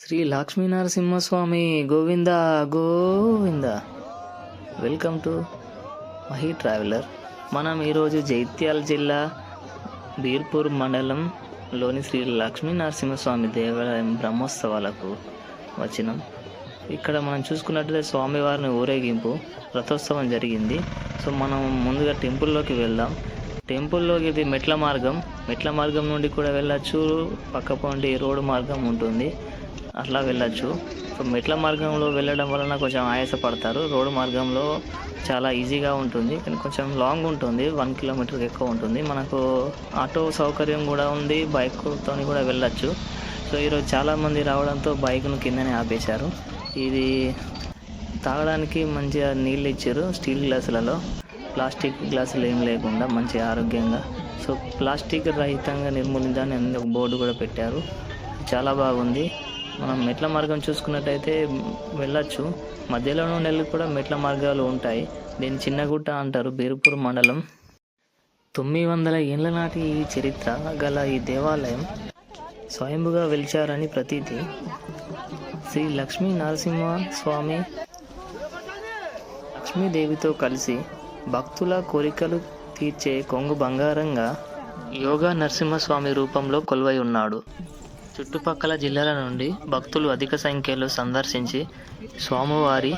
Shri Lakshminarasimhaswamy Govinda Govinda. Welcome to Mahi traveller మనం ఈరోజు జైత్యాల జిల్లా బీర్పూర్ మండలంలోని శ్రీ లక్ష్మీ నరసింహస్వామి దేవాలయం బ్రహ్మోత్సవాలకు వచ్చినాం. ఇక్కడ మనం చూసుకున్నట్లయితే స్వామివారిని ఊరేగింపు రథోత్సవం జరిగింది. సో మనం ముందుగా టెంపుల్లోకి వెళ్దాం. టెంపుల్లోకి ఇది మెట్ల మార్గం. మెట్ల మార్గం నుండి కూడా వెళ్ళచ్చు. పక్క పొంటి రోడ్డు మార్గం ఉంటుంది. అట్లా వెళ్ళచ్చు. సో మెట్ల మార్గంలో వెళ్ళడం వలన కొంచెం ఆయాసపడతారు. రోడ్డు మార్గంలో చాలా ఈజీగా ఉంటుంది. కానీ కొంచెం లాంగ్ ఉంటుంది. వన్ కిలోమీటర్ ఎక్కువ ఉంటుంది. మనకు ఆటో సౌకర్యం కూడా ఉంది. బైక్తో కూడా వెళ్ళచ్చు. సో ఈరోజు చాలామంది రావడంతో బైక్ను కిందనే ఆపేశారు. ఇది తాగడానికి మంచిగా నీళ్ళు ఇచ్చారు స్టీల్ గ్లాసులలో. ప్లాస్టిక్ గ్లాసులు ఏం లేకుండా మంచి ఆరోగ్యంగా. సో ప్లాస్టిక్ రహితంగా నిర్మూలించాలని అని ఒక బోర్డు కూడా పెట్టారు. చాలా బాగుంది. మనం మెట్ల మార్గం చూసుకున్నట్టయితే వెళ్ళొచ్చు. మధ్యలో నుండి కూడా మెట్ల మార్గాలు ఉంటాయి. దీన్ని చిన్నగుట్ట అంటారు బీరుపూర్ మండలం. తొమ్మిది వందల ఏళ్ళ నాటి ఈ చరిత్ర గల ఈ దేవాలయం స్వయంభుగా వెలిచారని ప్రతీతి. శ్రీ లక్ష్మీ నరసింహ స్వామి లక్ష్మీదేవితో కలిసి భక్తుల కోరికలు తీర్చే కొంగు బంగారంగా యోగా నరసింహస్వామి రూపంలో కొలువై ఉన్నాడు. చుట్టుపక్కల జిల్లాల నుండి భక్తులు అధిక సంఖ్యలో సందర్శించి స్వామివారి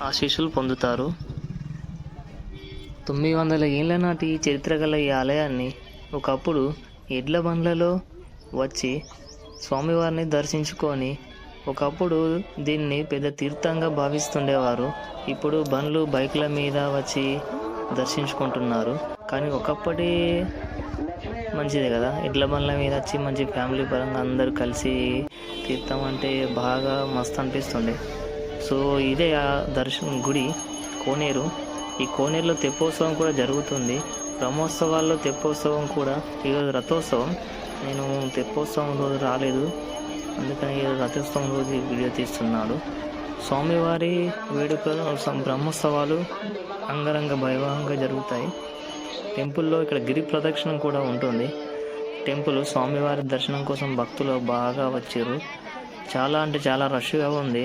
ఆశీస్సులు పొందుతారు. తొమ్మిది వందల ఏళ్ళ నాటి చరిత్ర గల ఈ ఆలయాన్ని ఒకప్పుడు ఎడ్ల బండ్లలో వచ్చి స్వామివారిని దర్శించుకొని ఒకప్పుడు దీన్ని పెద్ద తీర్థంగా భావిస్తుండేవారు. ఇప్పుడు బండ్లు బైక్ల మీద వచ్చి దర్శించుకుంటున్నారు. కానీ ఒకప్పటి మంచిదే కదా. ఎడ్ల బండ్ల మీద వచ్చి మంచి ఫ్యామిలీ పరంగా అందరూ కలిసి తీర్థం అంటే బాగా మస్తు అనిపిస్తుంది సో ఇదే ఆ దర్శనం గుడి కోనేరు. ఈ కోనేరులో తెప్పోత్సవం కూడా జరుగుతుంది. బ్రహ్మోత్సవాల్లో తెప్పోత్సవం కూడా ఈరోజు రథోత్సవం. నేను తెప్పోత్సవం రోజు రాలేదు. అందుకని ఈరోజు రథోత్సవం రోజు వీడియో తీస్తున్నాడు. స్వామివారి వేడుకలు బ్రహ్మోత్సవాలు అంగరంగ వైభవంగా జరుగుతాయి. టెంపుల్లో ఇక్కడ గిరి ప్రదక్షిణం కూడా ఉంటుంది. టెంపుల్ స్వామివారి దర్శనం కోసం భక్తులు బాగా వచ్చారు. చాలా అంటే చాలా రష్గా ఉంది.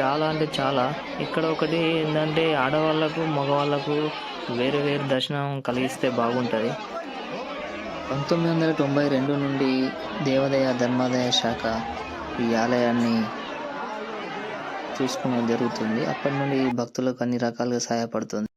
చాలా అంటే చాలా. ఇక్కడ ఒకటి ఏంటంటే ఆడవాళ్ళకు మగవాళ్ళకు వేరు వేరు దర్శనం కలిగిస్తే బాగుంటుంది. పంతొమ్మిది వందల తొంభై రెండు నుండి దేవాదాయ ధర్మాదాయ శాఖ ఈ ఆలయాన్ని చూసుకోవడం జరుగుతుంది. అప్పటి నుండి భక్తులకు అన్ని రకాలుగా సహాయపడుతుంది.